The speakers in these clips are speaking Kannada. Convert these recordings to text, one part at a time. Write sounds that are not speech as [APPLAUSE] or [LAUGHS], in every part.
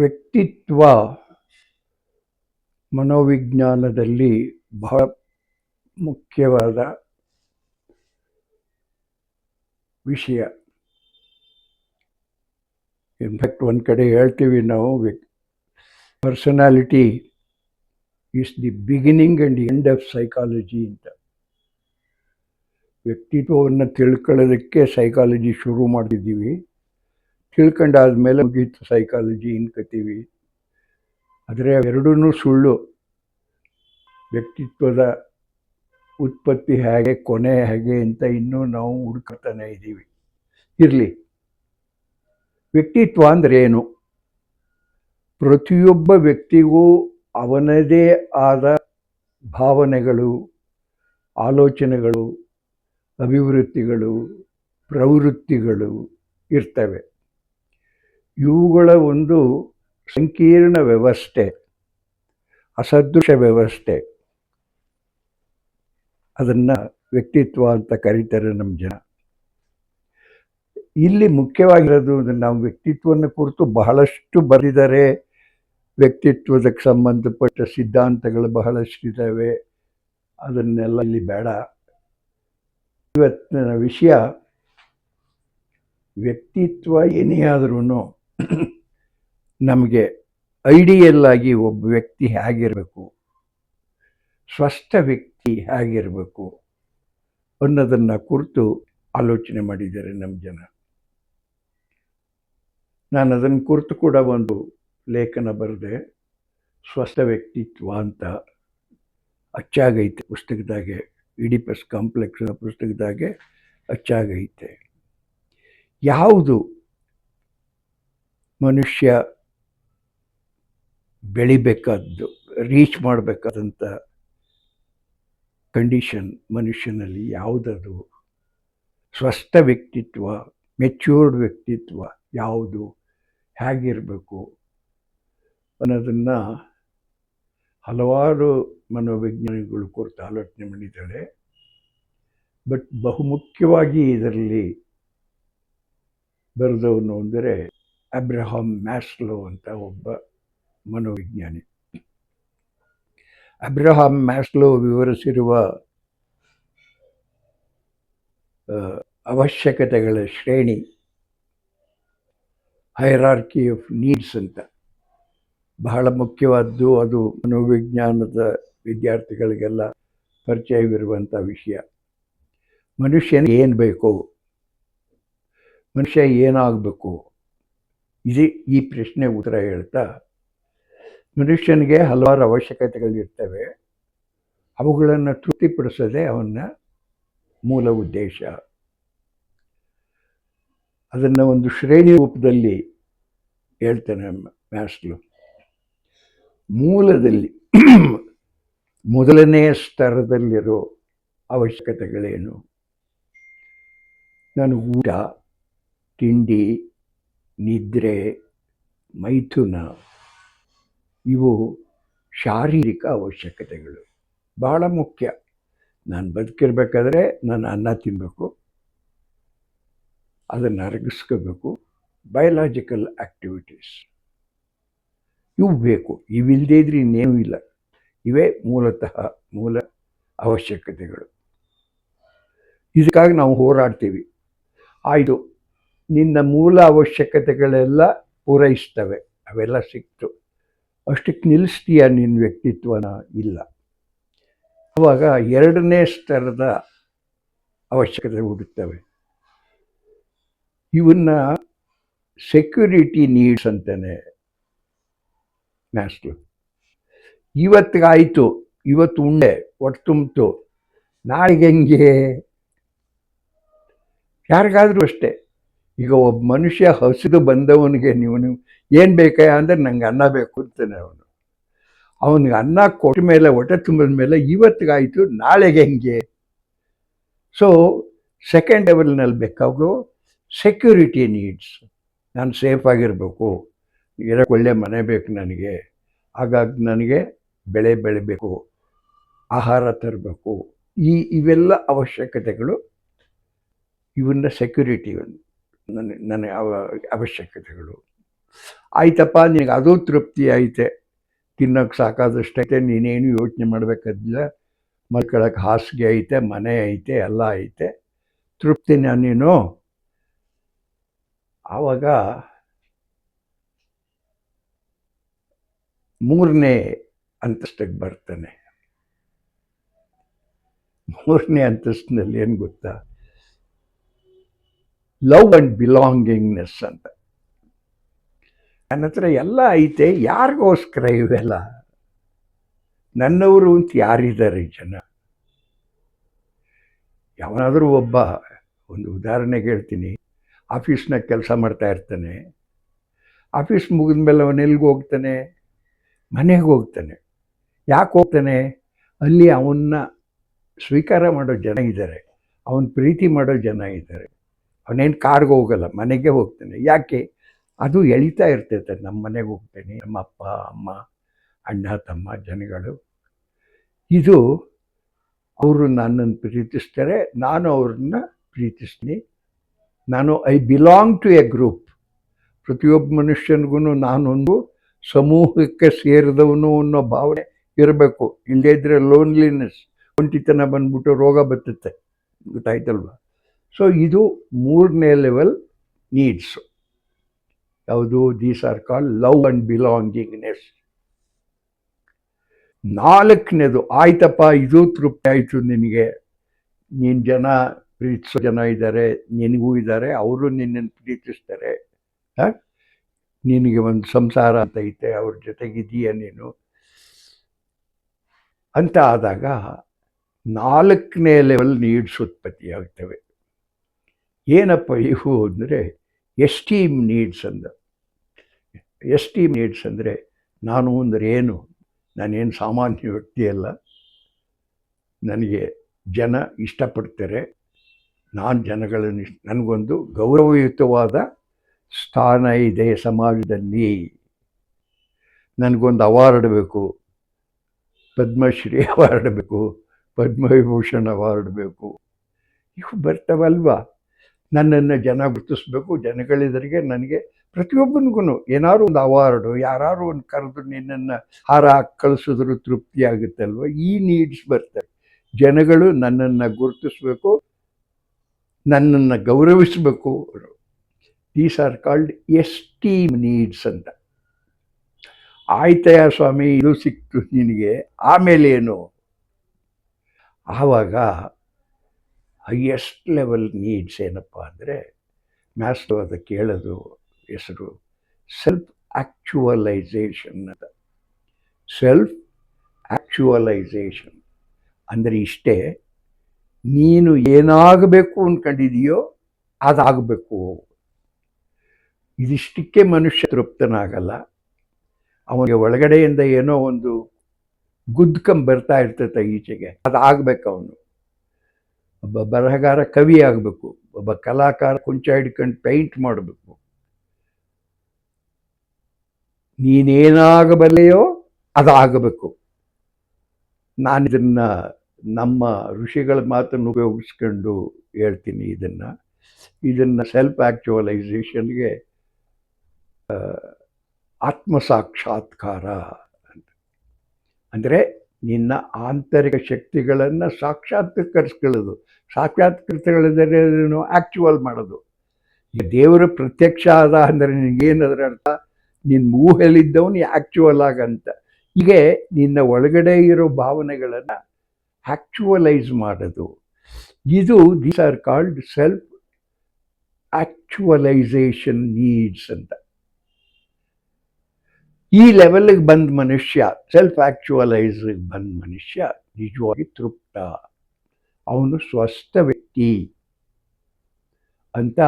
ವ್ಯಕ್ತಿತ್ವ ಮನೋವಿಜ್ಞಾನದಲ್ಲಿ ಬಹಳ ಮುಖ್ಯವಾದ ವಿಷಯ. ಇನ್ಫ್ಯಾಕ್ಟ್ ಒಂದು ಕಡೆ ಹೇಳ್ತೀವಿ ನಾವು personality is the beginning and end of psychology ಅಂತ. ವ್ಯಕ್ತಿತ್ವವನ್ನು ತಿಳ್ಕೊಳ್ಳೋದಕ್ಕೆ ಸೈಕಾಲಜಿ ಶುರು ಮಾಡಿದ್ದೀವಿ ತಿಳ್ಕೊಂಡಾದ್ಮೇಲೆ ಮುಗೀತು ಸೈಕಾಲಜಿ ಇನ್ಕೋತೀವಿ ಆದರೆ ಎರಡೂ ಸುಳ್ಳು. ವ್ಯಕ್ತಿತ್ವದ ಉತ್ಪತ್ತಿ ಹೇಗೆ, ಕೊನೆ ಹೇಗೆ ಅಂತ ಇನ್ನೂ ನಾವು ಹುಡುಕತಾನೆ ಇದ್ದೀವಿ. ಇರಲಿ. ವ್ಯಕ್ತಿತ್ವ ಅಂದರೆ ಏನು? ಪ್ರತಿಯೊಬ್ಬ ವ್ಯಕ್ತಿಗೂ ಅವನದೇ ಆದ ಭಾವನೆಗಳು, ಆಲೋಚನೆಗಳು ಅಭಿವೃತ್ತಿಗಳು ಪ್ರವೃತ್ತಿಗಳು ಇರ್ತವೆ. ಇವುಗಳ ಒಂದು ಸಂಕೀರ್ಣ ವ್ಯವಸ್ಥೆ, ಅಸದೃಶ ವ್ಯವಸ್ಥೆ. ಅದನ್ನು ವ್ಯಕ್ತಿತ್ವ ಅಂತ ಕರೀತಾರೆ ನಮ್ಮ ಜನ. ಇಲ್ಲಿ ಮುಖ್ಯವಾಗಿರೋದು ನಾವು ವ್ಯಕ್ತಿತ್ವವನ್ನು ಕುರಿತು ಬಹಳಷ್ಟು ಬರೆದಿದ್ದಾರೆ. ವ್ಯಕ್ತಿತ್ವದಕ್ಕೆ ಸಂಬಂಧಪಟ್ಟ ಸಿದ್ಧಾಂತಗಳು ಬಹಳಷ್ಟಿದ್ದಾವೆ ಅದನ್ನೆಲ್ಲ ಇಲ್ಲಿ ಬೇಡ. ಇವತ್ತಿನ ವಿಷಯ ವ್ಯಕ್ತಿತ್ವ ಏನೇ ಆದ್ರೂ [CLEARS THROAT] ನಮಗೆ ಐಡಿಯಲ್ ಆಗಿ ಒಬ್ಬ ವ್ಯಕ್ತಿ ಹೇಗಿರಬೇಕು? ಸ್ವಸ್ಥ ವ್ಯಕ್ತಿ ಹೇಗಿರಬೇಕು? ಅನ್ನೋದನ್ನು ಕುರಿತು ಆಲೋಚನೆ ಮಾಡಿದ್ದಾರೆ ನಮ್ಮ ಜನ. ನಾನು ಅದನ್ನು ಕುರಿತು ಕೂಡ ಒಂದು ಲೇಖನ ಬರೆದೆ, ಸ್ವಸ್ಥ ವ್ಯಕ್ತಿತ್ವ ಅಂತ. ಅಚ್ಚಾಗೈತೆ ಪುಸ್ತಕದಾಗೆ ಇಡಿಪಸ್ ಕಾಂಪ್ಲೆಕ್ಸ್ ಪುಸ್ತಕದಾಗೆ ಅಚ್ಚಾಗೈತೆ. ಯಾವುದು ಮನುಷ್ಯ ಬೆಳಿಬೇಕಾದ್ದು ರೀಚ್ ಮಾಡಬೇಕಾದಂಥ ಕಂಡೀಷನ್ ಮನುಷ್ಯನಲ್ಲಿ ಯಾವುದದು? ಸ್ವಸ್ಥ ವ್ಯಕ್ತಿತ್ವ ಮೆಚ್ಯೂರ್ಡ್ ವ್ಯಕ್ತಿತ್ವ ಯಾವುದು? ಹೇಗಿರಬೇಕು? ಅನ್ನೋದನ್ನು ಹಲವಾರು ಮನೋವಿಜ್ಞಾನಿಗಳು ಕುರಿತು, ಆಲೋಚನೆ ಮಾಡಿದ್ದಾಳೆ ಬಟ್ ಬಹುಮುಖ್ಯವಾಗಿ ಇದರಲ್ಲಿ ಬರೆದವನು ಅಂದರೆ ಅಬ್ರಹಾಂ ಮ್ಯಾಸ್ಲೋ ಅಂತ ಒಬ್ಬ ಮನೋವಿಜ್ಞಾನಿ. ಅಬ್ರಹಾಮ್ ಮ್ಯಾಸ್ಲೋ ವಿವರಿಸಿರುವ ಅವಶ್ಯಕತೆಗಳ ಶ್ರೇಣಿ, ಹೈರಾರ್ಕಿ ಆಫ್ ನೀಡ್ಸ್ ಅಂತ. ಬಹಳ ಮುಖ್ಯವಾದ್ದು ಅದು ಮನೋವಿಜ್ಞಾನದ ವಿದ್ಯಾರ್ಥಿಗಳಿಗೆಲ್ಲ ಪರಿಚಯವಿರುವಂಥ ವಿಷಯ. ಮನುಷ್ಯನಿಗೆ ಏನು ಬೇಕು, ಮನುಷ್ಯ ಏನಾಗಬೇಕು ಇದು ಈ ಪ್ರಶ್ನೆ ಉತ್ತರ ಹೇಳ್ತಾ, ಮನುಷ್ಯನಿಗೆ ಹಲವಾರು ಅವಶ್ಯಕತೆಗಳಿರ್ತವೆ ಅವುಗಳನ್ನು ತೃಪ್ತಿಪಡಿಸೋದೇ ಅವನ ಮೂಲ ಉದ್ದೇಶ. ಅದನ್ನು ಒಂದು ಶ್ರೇಣಿ ರೂಪದಲ್ಲಿ ಹೇಳ್ತೇನೆ ಮ್ಯಾಸ್ಲು. ಮೂಲದಲ್ಲಿ ಮೊದಲನೇ ಸ್ತರದಲ್ಲಿರೋ ಅವಶ್ಯಕತೆಗಳೇನು? ನಾನು ಊಟ, ತಿಂಡಿ ನಿದ್ರೆ, ಮೈಥುನ ಇವು ಶಾರೀರಿಕ ಅವಶ್ಯಕತೆಗಳು. ಭಾಳ ಮುಖ್ಯ. ನಾನು ಬದುಕಿರ್ಬೇಕಾದ್ರೆ ನಾನು ಅನ್ನ ತಿನ್ನಬೇಕು ಅದನ್ನು ಅರಗಿಸ್ಕೋಬೇಕು. ಬಯಲಾಜಿಕಲ್ ಆ್ಯಕ್ಟಿವಿಟೀಸ್ ಇವು ಬೇಕು. ಇವಿಲ್ಲದೇ ಇದ್ರೆ ಇನ್ನೇನೂ ಇಲ್ಲ. ಇವೇ ಮೂಲತಃ ಮೂಲ ಅವಶ್ಯಕತೆಗಳು. ಇದಕ್ಕಾಗಿ ನಾವು ಹೋರಾಡ್ತೀವಿ. ಆಯಿತು. ನಿನ್ನ ಮೂಲ ಅವಶ್ಯಕತೆಗಳೆಲ್ಲ ಪೂರೈಸ್ತವೆ. ಅವೆಲ್ಲ ಸಿಕ್ತು. ಅಷ್ಟಕ್ಕೆ ನಿಲ್ಲಿಸ್ತೀಯ ನಿನ್ನ ವ್ಯಕ್ತಿತ್ವನ? ಇಲ್ಲ. ಆವಾಗ ಎರಡನೇ ಸ್ತರದ ಅವಶ್ಯಕತೆ ಹುಡುಕ್ತವೆ ಇವನ್ನ ಸೆಕ್ಯೂರಿಟಿ ನೀಡ್ಸ್ ಅಂತಾನೆ ಮ್ಯಾಸ್ಲು. ಇವತ್ತಿಗಾಯಿತು ಇವತ್ತು ಉಂಡೆ ಒಟ್ಟು ತುಂಬಿತು. ನಾಳೆಗೆ ಹೆಂಗೆ? ಯಾರಿಗಾದರೂ ಅಷ್ಟೇ. ಈಗ ಒಬ್ಬ ಮನುಷ್ಯ ಹಸಿದು ಬಂದವನಿಗೆ ನೀವು ನೀವು ಏನು ಬೇಕಾಯ ಅಂದರೆ ನಂಗೆ ಅನ್ನ ಬೇಕು ಅಂತಾನೆ ಅವನು. ಅವನಿಗೆ ಅನ್ನ ಕೊಟ್ಟ ಮೇಲೆ, ಹೊಟ್ಟೆ ತುಂಬಿದ ಮೇಲೆ ಇವತ್ತಿಗಾಯಿತು, ನಾಳೆಗೆ ಹೆಂಗೆ? ಸೊ ಸೆಕೆಂಡ್ ಲೆವೆಲ್ನಲ್ಲಿ ಬೇಕಾಗೋ ಸೆಕ್ಯೂರಿಟಿ ನೀಡ್ಸ್ ನಾನು ಸೇಫ್ ಆಗಿರಬೇಕು. ಇರೋಕ್ಕೆ ಒಳ್ಳೆ ಮನೆ ಬೇಕು ನನಗೆ. ಹಾಗಾಗಿ ನನಗೆ ಬೆಳೆ ಬೆಳಿಬೇಕು. ಆಹಾರ ತರಬೇಕು. ಈ, ಇವೆಲ್ಲ ಅವಶ್ಯಕತೆಗಳು. ಇವನ್ನ ಸೆಕ್ಯೂರಿಟಿ ನನ್ನ ನನ್ನ ಅವ, ಅವಶ್ಯಕತೆಗಳು. ಆಯ್ತಪ್ಪ, ನಿನಗೆ ಅದು ತೃಪ್ತಿ ಐತೆ. ತಿನ್ನೋಕೆ ಸಾಕಾದಷ್ಟೈತೆ ನೀನೇನು ಯೋಚನೆ ಮಾಡಬೇಕಾದಿಲ್ಲ ಮಲ್ಕೊಳಕ್ಕೆ ಹಾಸಿಗೆ ಐತೆ, ಮನೆ ಐತೆ, ಎಲ್ಲ ಐತೆ. ತೃಪ್ತಿನ ನೀನು ಆವಾಗ ಮೂರನೇ ಅಂತಸ್ತಕ್ಕೆ ಬರ್ತಾನೆ. ಮೂರನೇ ಅಂತಸ್ತಿನಲ್ಲಿ ಏನು ಗೊತ್ತಾ? ಲವ್ ಅಂಡ್ ಬಿಲಾಂಗಿಂಗ್ನೆಸ್ ಅಂತ. ನನ್ನ ಹತ್ರ ಎಲ್ಲ ಐತೆ, ಯಾರಿಗೋಸ್ಕರ ಇವೆಲ್ಲ? ನನ್ನವರು ಅಂತ ಯಾರಿದ್ದಾರೆ ಜನ? ಯಾವನಾದರೂ ಒಬ್ಬ, ಒಂದು ಉದಾಹರಣೆಗೆ ಹೇಳ್ತೀನಿ. ಆಫೀಸ್ನ ಕೆಲಸ ಮಾಡ್ತಾ ಇರ್ತಾನೆ. ಆಫೀಸ್ ಮುಗಿದ ಮೇಲೆ ಅವನು ಎಲ್ಲಿಗೆ ಹೋಗ್ತಾನೆ? ಮನೆಗೆ ಹೋಗ್ತಾನೆ. ಯಾಕೆ ಹೋಗ್ತಾನೆ? ಅಲ್ಲಿ ಅವನ್ನ ಸ್ವೀಕಾರ ಮಾಡೋ ಜನ ಇದ್ದಾರೆ. ಅವನ ಪ್ರೀತಿ ಮಾಡೋ ಜನ ಇದ್ದಾರೆ. ಅವನೇನು ಕಾರ್ಗೆ ಹೋಗಲ್ಲ, ಮನೆಗೆ ಹೋಗ್ತಾನೆ. ಯಾಕೆ? ಅದು ಎಳಿತಾ ಇರ್ತೈತೆ. ನಮ್ಮ ಮನೆಗೆ ಹೋಗ್ತೇನೆ. ನಮ್ಮ ಅಪ್ಪ, ಅಮ್ಮ, ಅಣ್ಣ, ತಮ್ಮ, ಜನಗಳು. ಇದು ಅವರು ನನ್ನನ್ನು ಪ್ರೀತಿಸ್ತಾರೆ. ನಾನು ಅವ್ರನ್ನ ಪ್ರೀತಿಸ್ತೀನಿ. ನಾನು I belong to a group ಪ್ರತಿಯೊಬ್ಬ ಮನುಷ್ಯನಿಗೂ ನಾನೊಂದು ಸಮೂಹಕ್ಕೆ ಸೇರಿದವನು ಅನ್ನೋ ಭಾವನೆ ಇರಬೇಕು. ಇಲ್ಲದೇ ಇದ್ರೆ ಲೋನ್ಲಿನೆಸ್ ಒಂಟಿತನ ಬಂದ್ಬಿಟ್ಟು ರೋಗ ಬರ್ತೈತೆ. ಗೊತ್ತಾಯ್ತಲ್ವ? ಸೊ ಇದು ಮೂರನೇ ಲೆವೆಲ್ ನೀಡ್ಸು ಯಾವುದು? These are call love and belongingness ನಾಲ್ಕನೇದು, ಆಯ್ತಪ್ಪ, ಇದು ತೃಪ್ತಿ ಆಯಿತು ನಿನಗೆ. ನೀನು ಜನ, ಪ್ರೀತಿಸೋ ಜನ ಇದ್ದಾರೆ, ನಿನಗೂ ಇದ್ದಾರೆ, ಅವರು ನಿನ್ನನ್ನು ಪ್ರೀತಿಸ್ತಾರೆ. ನಿನಗೆ ಒಂದು ಸಂಸಾರ ಅಂತ ಐತೆ, ಅವ್ರ ಜೊತೆಗಿದೀಯ ನೀನು. ಅಂತ ಆದಾಗ ನಾಲ್ಕನೇ ಲೆವೆಲ್ ನೀಡ್ಸ್ ಉತ್ಪತ್ತಿ ಆಗ್ತವೆ. ಏನಪ್ಪ ಇವು ಅಂದರೆ ಎಸ್ಟೀಮ್ ನೀಡ್ಸ್ ಅಂದ. ಎಸ್ಟೀಮ್ ನೀಡ್ಸ್ ಅಂದರೆ ನಾನು ಅಂದರೆ ಏನು? ನಾನೇನು ಸಾಮಾನ್ಯ ವ್ಯಕ್ತಿ ಅಲ್ಲ. ನನಗೆ ಜನ ಇಷ್ಟಪಡ್ತಾರೆ. ನಾನು ಜನಗಳನ್ನು ಇಷ್ಟ, ನನಗೊಂದು ಗೌರವಯುತವಾದ ಸ್ಥಾನ ಇದೆ ಸಮಾಜದಲ್ಲಿ. ನನಗೊಂದು ಅವಾರ್ಡ್ ಬೇಕು. ಪದ್ಮಶ್ರೀ [LAUGHS] ಅವಾರ್ಡ್ ಬೇಕು. ಪದ್ಮವಿಭೂಷಣ್ ಅವಾರ್ಡ್ ಬೇಕು. ಇವು ಬರ್ತವಲ್ವಾ? ನನ್ನನ್ನು ಜನ ಗುರುತಿಸ್ಬೇಕು, ಜನಗಳೆದುರಿಗೆ ನನಗೆ ಪ್ರತಿಯೊಬ್ಬನಿಗೂ ಏನಾದ್ರು ಒಂದು ಅವಾರ್ಡು ಯಾರು ಒಂದು ಕರೆದು ನಿನ್ನನ್ನು ಹಾರ ಕಳಿಸಿದ್ರು ತೃಪ್ತಿ ಆಗುತ್ತಲ್ವ ಈ ನೀಡ್ಸ್ ಬರ್ತವೆ. ಜನಗಳು ನನ್ನನ್ನು ಗುರುತಿಸ್ಬೇಕು, ನನ್ನನ್ನು ಗೌರವಿಸಬೇಕು. These are called esteem needs ಅಂತ. ಆಯ್ತಯ್ಯ ಸ್ವಾಮಿ, ಇದು ಸಿಕ್ತು ನಿನಗೆ. ಆಮೇಲೆ ಏನು ಆವಾಗ ಹೈಯೆಸ್ಟ್ ಲೆವೆಲ್ ನೀಡ್ಸ್ ಏನಪ್ಪ ಅಂದರೆ ಮ್ಯಾಸ್ಟರ್ ಅದು ಕೇಳೋದು ಹೆಸರು ಸೆಲ್ಫ್ ಆ್ಯಕ್ಚುವಲೈಸೇಷನ್ ಅದ ಸೆಲ್ಫ್ ಆ್ಯಕ್ಚುವಲೈಸೇಷನ್ ಅಂದರೆ ಇಷ್ಟೇ, ನೀನು ಏನಾಗಬೇಕು ಅಂದ್ಕೊಂಡಿದೆಯೋ ಅದಾಗಬೇಕು. ಇದಿಷ್ಟಕ್ಕೆ ಮನುಷ್ಯ ತೃಪ್ತನಾಗಲ್ಲ. ಅವನಿಗೆ ಒಳಗಡೆಯಿಂದ ಏನೋ ಒಂದು ಗುದ್ಕಂಬರ್ತಾ ಇರ್ತೈತೆ ಈಚೆಗೆ. ಅದಾಗಬೇಕು ಅವನು. ಒಬ್ಬ ಬರಹಗಾರ ಕವಿ ಆಗಬೇಕು, ಒಬ್ಬ ಕಲಾಕಾರ ಕುಂಚ ಹಿಡ್ಕೊಂಡು ಪೇಂಟ್ ಮಾಡಬೇಕು. ನೀನೇನಾಗಬಲ್ಲೆಯೋ ಅದಾಗಬೇಕು. ನಾನಿದನ್ನು ನಮ್ಮ ಋಷಿಗಳ ಮಾತನ್ನು ಉಪಯೋಗಿಸ್ಕೊಂಡು ಹೇಳ್ತೀನಿ ಇದನ್ನು. ಇದನ್ನು ಸೆಲ್ಫ್ ಆ್ಯಕ್ಚುವಲೈಸೇಷನ್ಗೆ ಆತ್ಮಸಾಕ್ಷಾತ್ಕಾರ ಅಂದರೆ ನಿನ್ನ ಆಂತರಿಕ ಶಕ್ತಿಗಳನ್ನು ಸಾಕ್ಷಾತ್ಕರಿಸ್ಕೊಳ್ಳೋದು. ಸಾಕ್ಷಾತ್ಕರಿಸ್ಕೊಳ್ಳೋದೇನು ಆ್ಯಕ್ಚುವಲ್ ಮಾಡೋದು. ಈಗ ದೇವರು ಪ್ರತ್ಯಕ್ಷ ಆದ ಅಂದರೆ ನಿನಗೇನದ್ರ ಅರ್ಥ? ನಿನ್ನ ಊಹೆಯಲ್ಲಿದ್ದವನು ಆ್ಯಕ್ಚುವಲ್ ಆಗಂತ. ಹೀಗೆ ನಿನ್ನ ಒಳಗಡೆ ಇರೋ ಭಾವನೆಗಳನ್ನು ಆ್ಯಕ್ಚುವಲೈಸ್ ಮಾಡೋದು. ಇದು these are called self actualisation needs ಅಂತ. ಈ ಲೆವೆಲ್ಗೆ ಬಂದ ಮನುಷ್ಯ ಸೆಲ್ಫ್ ಆ್ಯಕ್ಚುವಲೈಸ್ಗೆ ಬಂದ ಮನುಷ್ಯ ನಿಜವಾಗಿ ತೃಪ್ತ. ಅವನು ಸ್ವಸ್ಥ ವ್ಯಕ್ತಿ ಅಂತ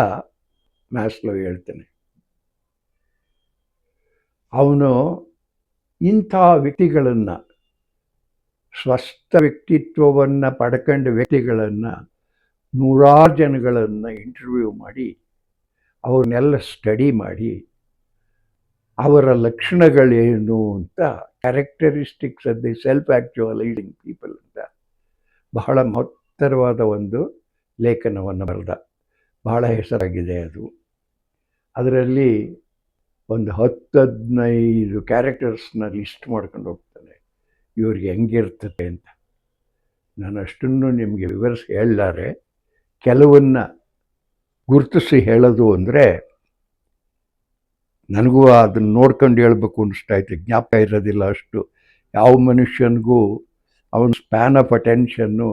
ಮ್ಯಾಸ್ಲೋ ಹೇಳ್ತಾನೆ. ಅವನು ಇಂಥ ವ್ಯಕ್ತಿಗಳನ್ನು, ಸ್ವಸ್ಥ ವ್ಯಕ್ತಿತ್ವವನ್ನು ಪಡ್ಕೊಂಡ ವ್ಯಕ್ತಿಗಳನ್ನು ನೂರಾರು ಜನಗಳನ್ನು ಇಂಟರ್ವ್ಯೂ ಮಾಡಿ, ಅವ್ರನ್ನೆಲ್ಲ ಸ್ಟಡಿ ಮಾಡಿ ಅವರ ಲಕ್ಷಣಗಳೇನು ಅಂತ characteristics of the self actualising people ಅಂತ ಬಹಳ ಮಹತ್ತರವಾದ ಒಂದು ಲೇಖನವನ್ನು ಬರೆದ. ಬಹಳ ಹೆಸರಾಗಿದೆ ಅದು. ಅದರಲ್ಲಿ ಒಂದು ಹತ್ತು ಹದಿನೈದು ಕ್ಯಾರೆಕ್ಟರ್ಸ್ನ ಲಿಸ್ಟ್ ಮಾಡ್ಕೊಂಡು ಹೋಗ್ತಾನೆ. ಇವ್ರಿಗೆ ಹೆಂಗಿರ್ತದೆ ಅಂತ. ನಾನು ಅಷ್ಟನ್ನು ನಿಮಗೆ ವಿವರಿಸಿ ಹೇಳಲಾರೆ. ಕೆಲವನ್ನು ಗುರುತಿಸಿ ಹೇಳೋದು ಅಂದರೆ ನನಗೂ ಅದನ್ನು ನೋಡ್ಕೊಂಡು ಹೇಳ್ಬೇಕು ಅನಿಸ್ತಾಯಿತ್ತು ಜ್ಞಾಪಕ ಇರೋದಿಲ್ಲ ಅಷ್ಟು. ಯಾವ ಮನುಷ್ಯನಿಗೂ ಅವನ ಸ್ಪ್ಯಾನ್ ಆಫ್ ಅಟೆನ್ಷನ್ನು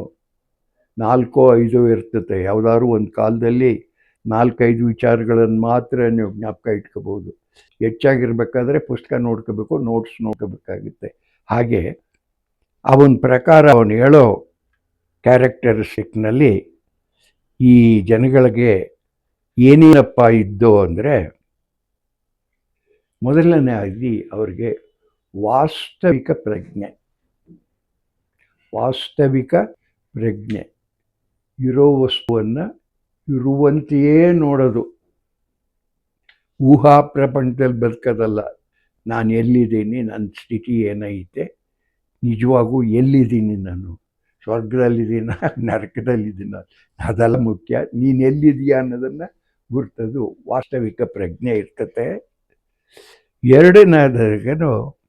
ನಾಲ್ಕೋ ಐದೋ ಇರ್ತದೆ. ಯಾವುದಾದ್ರು ಒಂದು ಕಾಲದಲ್ಲಿ ನಾಲ್ಕೈದು ವಿಚಾರಗಳನ್ನು ಮಾತ್ರ ನೀವು ಜ್ಞಾಪಕ ಇಟ್ಕೋಬೋದು ಹೆಚ್ಚಾಗಿರ್ಬೇಕಾದ್ರೆ ಪುಸ್ತಕ ನೋಡ್ಕೋಬೇಕು ನೋಟ್ಸ್ ನೋಡ್ಕೋಬೇಕಾಗುತ್ತೆ. ಹಾಗೆ ಅವನ ಪ್ರಕಾರ ಅವನು ಹೇಳೋ ಕ್ಯಾರೆಕ್ಟರಿಸ್ಟಿಕ್ನಲ್ಲಿ ಈ ಜನಗಳಿಗೆ ಏನೇನಪ್ಪ ಇದ್ದು ಅಂದರೆ ಮೊದಲನೇ ಆಗಿ ಅವರಿಗೆ ವಾಸ್ತವಿಕ ಪ್ರಜ್ಞೆ. ವಾಸ್ತವಿಕ ಪ್ರಜ್ಞೆ. ಇರೋ ವಸ್ತುವನ್ನು ಇರುವಂತೆಯೇ ನೋಡೋದು. ಊಹಾ ಪ್ರಪಂಚದಲ್ಲಿ ಬದುಕೋದಲ್ಲ. ನಾನು ಎಲ್ಲಿದ್ದೀನಿ, ನನ್ನ ಸ್ಥಿತಿ ಏನೈತೆ, ನಿಜವಾಗೂ ಎಲ್ಲಿದ್ದೀನಿ ನಾನು? ಸ್ವರ್ಗದಲ್ಲಿದ್ದೀನ, ನರಕದಲ್ಲಿದ್ದೀನ? ಅದೆಲ್ಲ ಮುಖ್ಯ. ನೀನು ಎಲ್ಲಿದೆಯಾ ಅನ್ನೋದನ್ನು ಗುರ್ತದು ವಾಸ್ತವಿಕ ಪ್ರಜ್ಞೆ ಇರ್ತತೆ. ಎರಡನೇದಾಗನು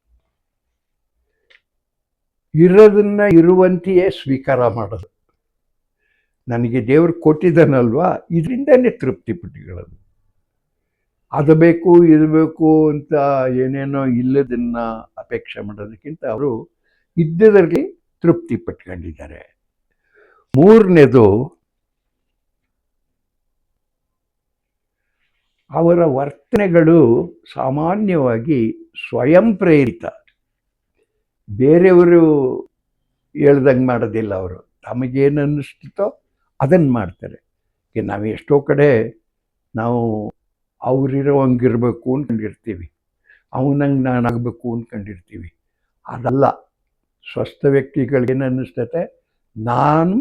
ಇರೋದನ್ನ ಇರುವಂತೆಯೇ ಸ್ವೀಕಾರ ಮಾಡೋದು. ನನಗೆ ದೇವರು ಕೊಟ್ಟಿದ್ದಾನಲ್ವಾ? ಇದರಿಂದನೇ ತೃಪ್ತಿ ಪಟ್ಟಿಗಳದು ಅದು ಬೇಕು, ಇದು ಬೇಕು ಅಂತ ಏನೇನೋ ಇಲ್ಲದನ್ನ ಅಪೇಕ್ಷೆ ಮಾಡೋದಕ್ಕಿಂತ ಅವರು ಇದ್ದದರಲ್ಲಿ ತೃಪ್ತಿ ಪಟ್ಕೊಂಡಿದ್ದಾರೆ. ಮೂರನೇದು ಅವರ ವರ್ತನೆಗಳು ಸಾಮಾನ್ಯವಾಗಿ ಸ್ವಯಂ ಪ್ರೇರಿತ. ಬೇರೆಯವರು ಹೇಳ್ದಂಗೆ ಮಾಡೋದಿಲ್ಲ ಅವರು. ತಮಗೇನು ಅನ್ನಿಸ್ತಿತ್ತೋ ಅದನ್ನು ಮಾಡ್ತಾರೆ. ಈಗ ನಾವು ಎಷ್ಟೋ ಕಡೆ ನಾವು ಅವರಿರೋ ಹಂಗಿರಬೇಕು ಅಂದ್ಕೊಂಡಿರ್ತೀವಿ ಅವನಂಗೆ ನಾನು ಆಗಬೇಕು ಅಂದ್ಕೊಂಡಿರ್ತೀವಿ ಅದಲ್ಲ, ಸ್ವಸ್ಥ ವ್ಯಕ್ತಿಗಳಿಗೆ ಏನು ಅನ್ನಿಸ್ತತೆ? ನಾನು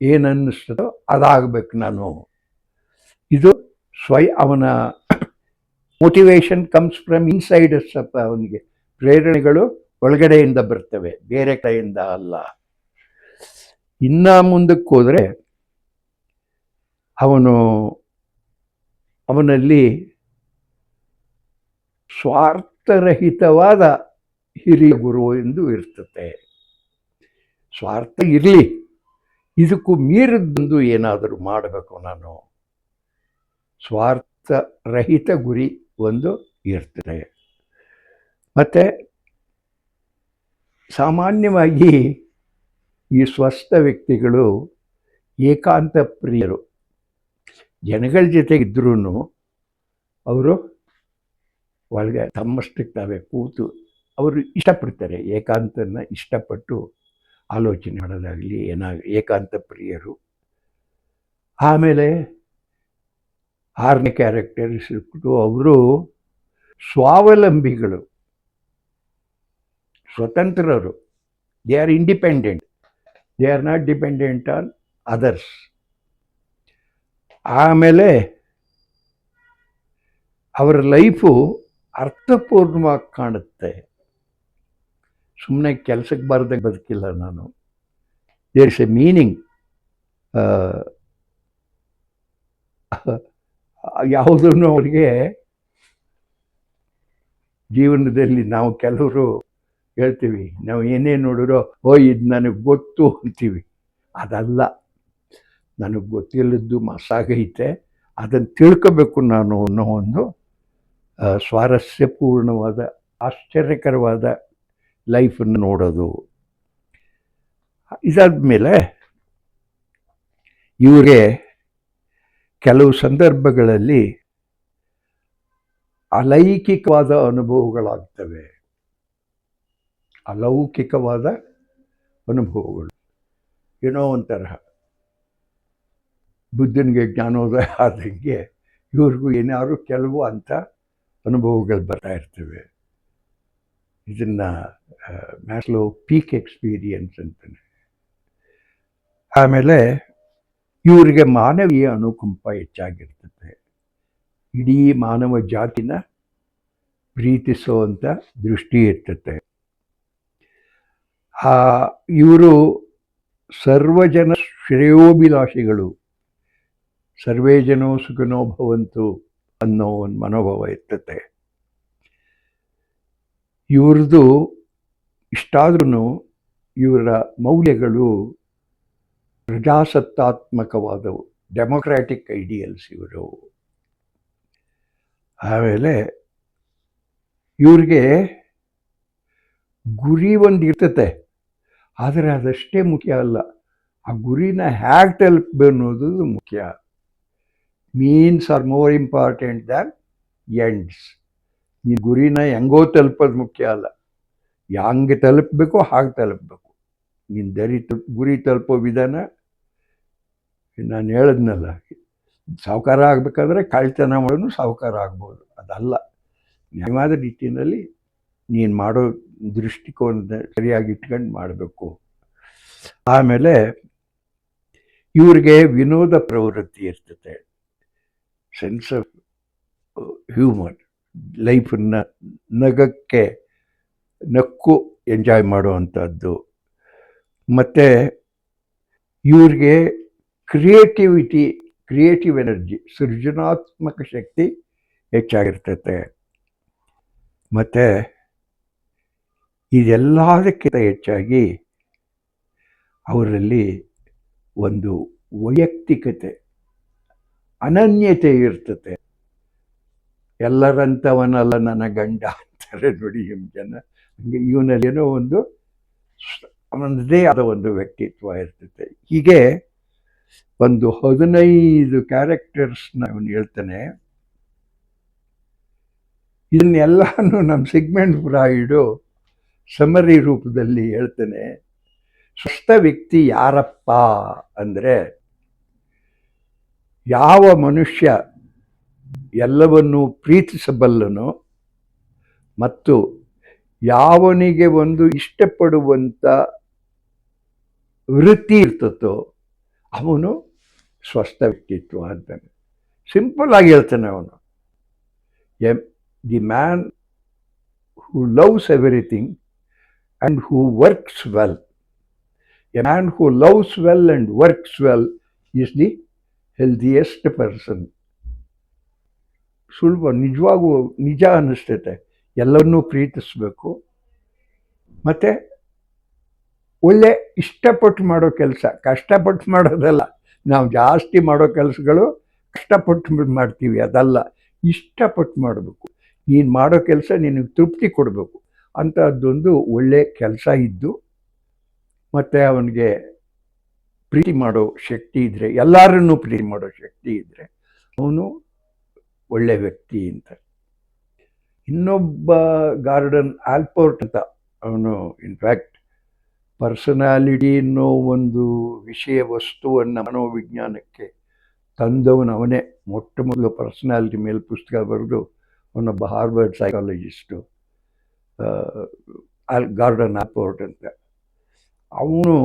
ಏನು ಅನ್ನಿಸ್ತದೋ ಅದಾಗಬೇಕು ನಾನು. ಇದು ಸ್ವಯ ಅವನ ಮೋಟಿವೇಶನ್ ಕಮ್ಸ್ ಫ್ರಮ್ ಇನ್ಸೈಡ್ ಸ್ವಲ್ಪ ಅವನಿಗೆ. ಪ್ರೇರಣೆಗಳು ಒಳಗಡೆಯಿಂದ ಬರ್ತವೆ, ಬೇರೆ ಕಡೆಯಿಂದ ಅಲ್ಲ. ಇನ್ನ ಮುಂದಕ್ಕೆ ಹೋದರೆ ಅವನು ಅವನಲ್ಲಿ ಸ್ವಾರ್ಥರಹಿತವಾದ ಹಿರಿಯ ಗುರು ಎಂದು ಇರ್ತದೆ ಸ್ವಾರ್ಥ ಇರಲಿ. ಇದಕ್ಕೂ ಮೀರಿದ್ದು ಏನಾದರೂ ಮಾಡಬೇಕು ನಾನು. ಸ್ವಾರ್ಥ ರಹಿತ ಗುರಿ ಒಂದು ಇರ್ತದೆ. ಮತ್ತು ಸಾಮಾನ್ಯವಾಗಿ ಈ ಸ್ವಸ್ಥ ವ್ಯಕ್ತಿಗಳು ಏಕಾಂತ ಪ್ರಿಯರು. ಜನಗಳ ಜೊತೆಗಿದ್ರೂ ಅವರು ಒಳಗೆ ತಮ್ಮಷ್ಟಕ್ಕೆ ತಾವೇ ಕೂತು ಅವರು ಇಷ್ಟಪಡ್ತಾರೆ. ಏಕಾಂತನ ಇಷ್ಟಪಟ್ಟು ಆಲೋಚನೆ ಮಾಡೋದಾಗಲಿ, ಏನಾಗ ಏಕಾಂತ ಪ್ರಿಯರು. ಆಮೇಲೆ ಆರನೇ ಕ್ಯಾರೆಕ್ಟರಿಸ್ಬಿಟ್ಟು ಅವರು ಸ್ವಾವಲಂಬಿಗಳು, ಸ್ವತಂತ್ರರು. They are independent they are not dependent on others ಆಮೇಲೆ ಅವರ ಲೈಫು ಅರ್ಥಪೂರ್ಣವಾಗಿ ಕಾಣುತ್ತೆ. ಸುಮ್ಮನೆ ಕೆಲಸಕ್ಕೆ ಬಾರ್ದಾಗ ಬದುಕಿಲ್ಲ ನಾನು. ದೇರ್ ಇಸ್ ಎ ಮೀನಿಂಗ್ ಯಾವುದನ್ನು ಅವರಿಗೆ ಜೀವನದಲ್ಲಿ ನಾವು ಕೆಲವರು ಹೇಳ್ತೀವಿ, ನಾವು ಏನೇ ನೋಡಿರೋ ಓ, ಇದು ನನಗೆ ಗೊತ್ತು ಅಂತೀವಿ. ಅದಲ್ಲ, ನನಗೆ ಗೊತ್ತಿಲ್ಲದ್ದು ಮಸಾಗೈತೆ ಅದನ್ನು ತಿಳ್ಕೋಬೇಕು ನಾನು ಅನ್ನೋ ಒಂದು ಸ್ವಾರಸ್ಯಪೂರ್ಣವಾದ, ಆಶ್ಚರ್ಯಕರವಾದ ಲೈಫನ್ನು ನೋಡೋದು. ಇದಾದ ಮೇಲೆ ಇವರಿಗೆ ಕೆಲವು ಸಂದರ್ಭಗಳಲ್ಲಿ ಅಲೈಕಿಕವಾದ ಅನುಭವಗಳಾಗ್ತವೆ. ಅಲೌಕಿಕವಾದ ಅನುಭವಗಳು. ಏನೋ ಒಂಥರ. ಬುದ್ಧನಿಗೆ ಜ್ಞಾನೋದಯ ಆದಂಗೆ ಇವ್ರಿಗೂ ಏನಾದ್ರು ಕೆಲವು ಅಂಥ ಅನುಭವಗಳು ಬರ್ತಾ ಇರ್ತವೆ. ಇದನ್ನು ಮ್ಯಾಸ್ಲೋ ಪೀಕ್ ಎಕ್ಸ್ಪೀರಿಯನ್ಸ್ ಅಂತಾನೆ. ಆಮೇಲೆ ಇವರಿಗೆ ಮಾನವೀಯ ಅನುಕಂಪ ಹೆಚ್ಚಾಗಿರ್ತದೆ. ಇಡೀ ಮಾನವ ಜಾತಿನ ಪ್ರೀತಿಸುವಂಥ ದೃಷ್ಟಿ ಇರ್ತದೆ. ಆ, ಇವರು ಸರ್ವಜನ ಶ್ರೇಯೋಭಿಲಾಷಿಗಳು. ಸರ್ವೇ ಜನೋ ಸುಖನೋ ಭವಂತು ಅನ್ನೋ ಒಂದು ಮನೋಭಾವ ಇರ್ತದೆ. ಇವ್ರದ್ದು ಇಷ್ಟಾದ್ರೂ ಇವರ ಮೌಲ್ಯಗಳು ಪ್ರಜಾಸತ್ತಾತ್ಮಕವಾದವು ಡೆಮೊಕ್ರ್ಯಾಟಿಕ್ ಐಡಿಯಲ್ಸ್ ಇವರು. ಆಮೇಲೆ ಇವ್ರಿಗೆ ಗುರಿ ಒಂದು ಇರ್ತತೆ, ಆದರೆ ಅದಷ್ಟೇ ಮುಖ್ಯ ಅಲ್ಲ. ಆ ಗುರಿನ ಹ್ಯಾಗ್ ತಲುಪ ಅನ್ನೋದು ಮುಖ್ಯ. Means are more important than ends ಈ ಗುರಿನ ಹೆಂಗೋ ತಲುಪೋದು ಮುಖ್ಯ ಅಲ್ಲ. ಹೆಂಗೆ ತಲುಪಬೇಕು, ಹಾಗೆ ತಲುಪಬೇಕು. ನಿನ್ನ ದರಿ ತಲುಪ್ ಗುರಿ ತಲುಪೋ ವಿಧಾನ ನಾನು ಹೇಳಿದ್ನಲ್ಲ ಸಾಹುಕಾರ ಆಗಬೇಕಾದ್ರೆ ಕಳ್ತನ ಮಾಡೋನು ಸಾಹುಕಾರ ಆಗ್ಬೋದು. ಅದಲ್ಲ. ನ್ಯಾಯವಾದ ರೀತಿಯಲ್ಲಿ ನೀನು ಮಾಡೋ ದೃಷ್ಟಿಕೋನ ಸರಿಯಾಗಿ ಇಟ್ಕೊಂಡು ಮಾಡಬೇಕು. ಆಮೇಲೆ ಇವ್ರಿಗೆ ವಿನೋದ ಪ್ರವೃತ್ತಿ ಇರ್ತದೆ ಸೆನ್ಸ್ ಆಫ್ ಹ್ಯೂಮರ್ ಲೈಫನ್ನ ನಗಕ್ಕೆ ನಕ್ಕು ಎಂಜಾಯ್ ಮಾಡುವಂಥದ್ದು. ಮತ್ತು ಇವ್ರಿಗೆ ಕ್ರಿಯೇಟಿವಿಟಿ, ಕ್ರಿಯೇಟಿವ್ ಎನರ್ಜಿ, ಸೃಜನಾತ್ಮಕ ಶಕ್ತಿ ಹೆಚ್ಚಾಗಿರ್ತೈತೆ. ಮತ್ತು ಇದೆಲ್ಲದಕ್ಕಿಂತ ಹೆಚ್ಚಾಗಿ ಅವರಲ್ಲಿ ಒಂದು ವೈಯಕ್ತಿಕತೆ, ಅನನ್ಯತೆ ಇರ್ತತೆ. ಎಲ್ಲರಂಥವನಲ್ಲ ನನ್ನ ಗಂಡ ಅಂತಾರೆ ನೋಡಿ ನಿಮ್ಮ ಜನ ಹಂಗೆ ಇವನಲ್ಲಿ ಏನೋ ಒಂದು ಅವನದೇ ಆದ ಒಂದು ವ್ಯಕ್ತಿತ್ವ ಇರ್ತದೆ ಹೀಗೆ ಒಂದು ಹದಿನೈದು ಕ್ಯಾರೆಕ್ಟರ್ಸ್ನ ಅವನು ಹೇಳ್ತಾನೆ. ಇದನ್ನೆಲ್ಲನೂ ನಮ್ಮ ಸಿಗ್ಮೆಂಟ್ ಫ್ರಾಯ್ಡು ಸಮರಿ ರೂಪದಲ್ಲಿ ಹೇಳ್ತಾನೆ. ಸ್ವಸ್ಥ ವ್ಯಕ್ತಿ ಯಾರಪ್ಪ ಅಂದರೆ ಯಾವ ಮನುಷ್ಯ ಎಲ್ಲವನ್ನೂ ಪ್ರೀತಿಸಬಲ್ಲನು ಮತ್ತು ಯಾವನಿಗೆ ಒಂದು ಇಷ್ಟಪಡುವಂಥ ವೃತ್ತಿ ಇರ್ತತೋ ಅವನು ಸ್ವಸ್ಥ ವ್ಯಕ್ತಿತ್ವ ಅಂತಾನೆ. ಸಿಂಪಲ್ ಆಗಿ ಹೇಳ್ತಾನೆ ಅವನು. M the man who loves everything and who works well. A man who loves well and works well is the healthiest person. ಸುಲಭ ನಿಜವಾಗೂ ನಿಜ ಅನ್ನಿಸ್ತೈತೆ ಎಲ್ಲರನ್ನೂ ಪ್ರೀತಿಸಬೇಕು. ಮತ್ತು ಒಳ್ಳೆ ಇಷ್ಟಪಟ್ಟು ಮಾಡೋ ಕೆಲಸ. ಕಷ್ಟಪಟ್ಟು ಮಾಡೋದಲ್ಲ. ನಾವು ಜಾಸ್ತಿ ಮಾಡೋ ಕೆಲಸಗಳು ಕಷ್ಟಪಟ್ಟು ಮಾಡ್ತೀವಿ. ಅದಲ್ಲ. ಇಷ್ಟಪಟ್ಟು ಮಾಡಬೇಕು. ನೀನು ಮಾಡೋ ಕೆಲಸ ನಿನಗೆ ತೃಪ್ತಿ ಕೊಡಬೇಕು. ಅಂಥದ್ದೊಂದು ಒಳ್ಳೆ ಕೆಲಸ ಇದ್ದು, ಮತ್ತು ಅವನಿಗೆ ಪ್ರೀತಿ ಮಾಡೋ ಶಕ್ತಿ ಇದ್ದರೆ ಎಲ್ಲರನ್ನು ಪ್ರೀತಿ ಮಾಡೋ ಶಕ್ತಿ ಇದ್ದರೆ ಅವನು ಒಳ್ಳೆ ವ್ಯಕ್ತಿ ಅಂತ. ಇನ್ನೊಬ್ಬ ಗಾರ್ಡನ್ ಆಲ್ಪೋರ್ಟ್ ಅಂತ ಅವನು ಇನ್ಫ್ಯಾಕ್ಟ್ ಪರ್ಸನಾಲಿಟಿ ಅನ್ನೋ ಒಂದು ವಿಷಯ ವಸ್ತುವನ್ನು ಮನೋವಿಜ್ಞಾನಕ್ಕೆ ತಂದವನು ಅವನೇ. ಮೊಟ್ಟ ಮೊದಲು ಪರ್ಸನಾಲಿಟಿ ಮೇಲೆ ಪುಸ್ತಕ ಬರೆದು ಅವನೊಬ್ಬ ಹಾರ್ವರ್ಡ್ ಸೈಕಾಲಜಿಸ್ಟು ಗಾರ್ಡನ್ ಆಪೋರ್ಟ್ ಅಂತ. ಅವನು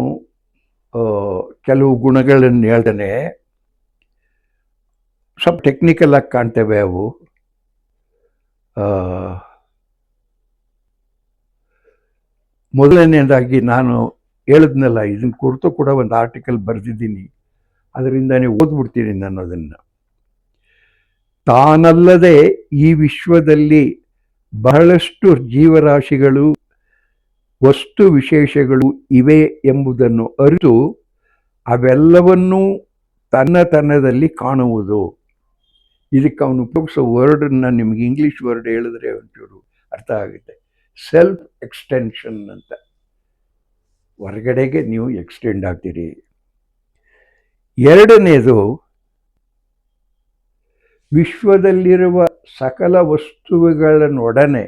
ಕೆಲವು ಗುಣಗಳನ್ನು ಹೇಳ್ತಾನೆ. ಸ್ವಲ್ಪ ಟೆಕ್ನಿಕಲ್ ಆಗಿ ಕಾಣ್ತೇವೆ ಅವು ಆ, ಮೊದಲನೇದಾಗಿ ನಾನು ಹೇಳಿದ್ನಲ್ಲ ಇದನ್ನ ಕುರಿತು ಕೂಡ ಒಂದು ಆರ್ಟಿಕಲ್ ಬರೆದಿದ್ದೀನಿ. ಅದರಿಂದನೇ ಓದ್ಬಿಡ್ತೀನಿ ನಾನು ಅದನ್ನು. ತಾನಲ್ಲದೆ ಈ ವಿಶ್ವದಲ್ಲಿ ಬಹಳಷ್ಟು ಜೀವರಾಶಿಗಳು, ವಸ್ತು ವಿಶೇಷಗಳು ಇವೆ ಎಂಬುದನ್ನು ಅರಿತು ಅವೆಲ್ಲವನ್ನೂ ತನ್ನ ತನ್ನದಲ್ಲಿ ಕಾಣುವುದು. ಇದಕ್ಕೆ ಅವನು ಉಪಯೋಗಿಸೋ ವರ್ಡನ್ನು ನಿಮಗೆ ಇಂಗ್ಲೀಷ್ ವರ್ಡ್ ಹೇಳಿದ್ರೆ ಒಂಚೂರು ಅರ್ಥ ಆಗುತ್ತೆ. ಸೆಲ್ಫ್ ಎಕ್ಸ್ಟೆನ್ಷನ್ ಅಂತ. ಹೊರಗಡೆಗೆ ನೀವು ಎಕ್ಸ್ಟೆಂಡ್ ಆಗ್ತೀರಿ. ಎರಡನೇದು, ವಿಶ್ವದಲ್ಲಿರುವ ಸಕಲ ವಸ್ತುಗಳನ್ನೊಡನೆ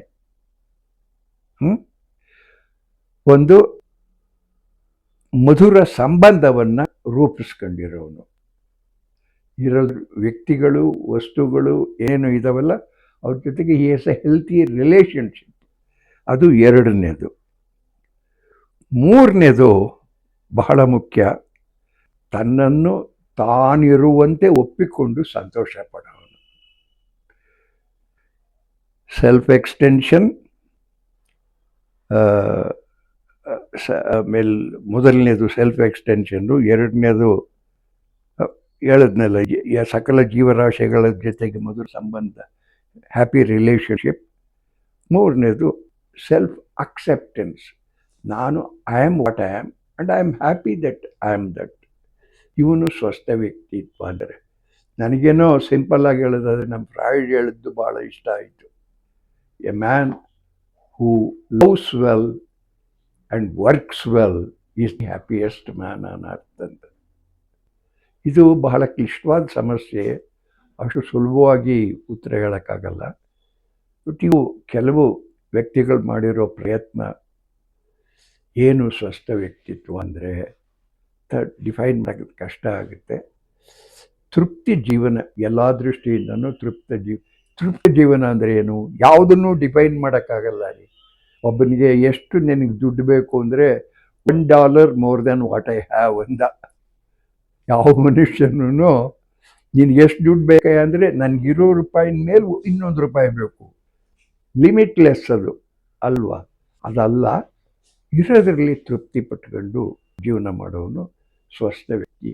ಒಂದು ಮಧುರ ಸಂಬಂಧವನ್ನ ರೂಪಿಸ್ಕೊಂಡಿರೋನು. ಇರೋ ವ್ಯಕ್ತಿಗಳು, ವಸ್ತುಗಳು ಏನು ಇದಾವಲ್ಲ, ಅವ್ರ ಜೊತೆಗೆ ಈ ಎಸ್ ಎ ಹೆಲ್ತಿ ರಿಲೇಷನ್ಶಿಪ್ ಅದು ಎರಡನೇದು. ಮೂರನೇದು ಬಹಳ ಮುಖ್ಯ. ತನ್ನನ್ನು ತಾನಿರುವಂತೆ ಒಪ್ಪಿಕೊಂಡು ಸಂತೋಷ ಪಡೋನು. ಸೆಲ್ಫ್ ಎಕ್ಸ್ಟೆನ್ಷನ್ ಆಮೇಲೆ ಮೊದಲನೇದು ಸೆಲ್ಫ್ ಎಕ್ಸ್ಟೆನ್ಷನ್ನು ಎರಡನೇದು ಹೇಳಿದ್ನಲ್ಲ ಸಕಲ ಜೀವರಾಶಿಗಳ ಜೊತೆಗೆ ಮೊದಲು ಸಂಬಂಧ ಹ್ಯಾಪಿ ರಿಲೇಷನ್ಶಿಪ್ ಮೂರನೇದು ಸೆಲ್ಫ್ ಅಕ್ಸೆಪ್ಟೆನ್ಸ್ ನಾನು I am what I am and I am happy that I am that ಇವನು ಸ್ವಸ್ಥ ವ್ಯಕ್ತಿತ್ವ ಅಂದರೆ, ನನಗೇನೋ ಸಿಂಪಲ್ ಆಗಿ ಹೇಳೋದಾದ್ರೆ ನಮ್ಮ ಫ್ರಾಯ್ಡ್ ಹೇಳಿದ್ದು ಭಾಳ ಇಷ್ಟ ಆಯಿತು. A man who loves well and works well is the happiest man ಅನ್ನೋ ಅರ್ಥಂತ ಇದು ಬಹಳ ಕ್ಲಿಷ್ಟವಾದ ಸಮಸ್ಯೆ. ಅಷ್ಟು ಸುಲಭವಾಗಿ ಉತ್ತರ ಹೇಳೋಕ್ಕಾಗಲ್ಲ. ಬಟ್ ಇವು ಕೆಲವು ವ್ಯಕ್ತಿಗಳು ಮಾಡಿರೋ ಪ್ರಯತ್ನ ಏನು ಸ್ವಸ್ಥ ವ್ಯಕ್ತಿತ್ವ ಅಂದರೆ ಡಿಫೈನ್ ಮಾಡೋದು ಕಷ್ಟ ಆಗುತ್ತೆ. ತೃಪ್ತಿ ಜೀವನ, ಎಲ್ಲ ದೃಷ್ಟಿಯಿಂದನೂ ತೃಪ್ತ ಜೀವ ತೃಪ್ತಿ ಜೀವನ ಅಂದರೆ ಏನು? ಯಾವುದನ್ನು ಡಿಫೈನ್ ಮಾಡೋಕ್ಕಾಗಲ್ಲ ರೀ. ಒಬ್ಬನಿಗೆ ಎಷ್ಟು ನಿನಗೆ ದುಡ್ಡು ಬೇಕು ಅಂದರೆ one dollar more than what I have ಅಂದ. ಯಾವ ಮನುಷ್ಯನೂ ನಿನಗೆ ಎಷ್ಟು ದುಡ್ಡು ಬೇಕೆ ಅಂದರೆ ನನಗಿರೋ ರೂಪಾಯಿನ ಮೇಲೆ ಇನ್ನೊಂದು ರೂಪಾಯಿ ಬೇಕು. ಲಿಮಿಟ್ಲೆಸ್ ಅದು ಅಲ್ವಾ? ಅದಲ್ಲ ಇರೋದ್ರಲ್ಲಿ ತೃಪ್ತಿ ಪಟ್ಕೊಂಡು ಜೀವನ ಮಾಡೋನು ಸ್ವಸ್ಥ ವ್ಯಕ್ತಿ.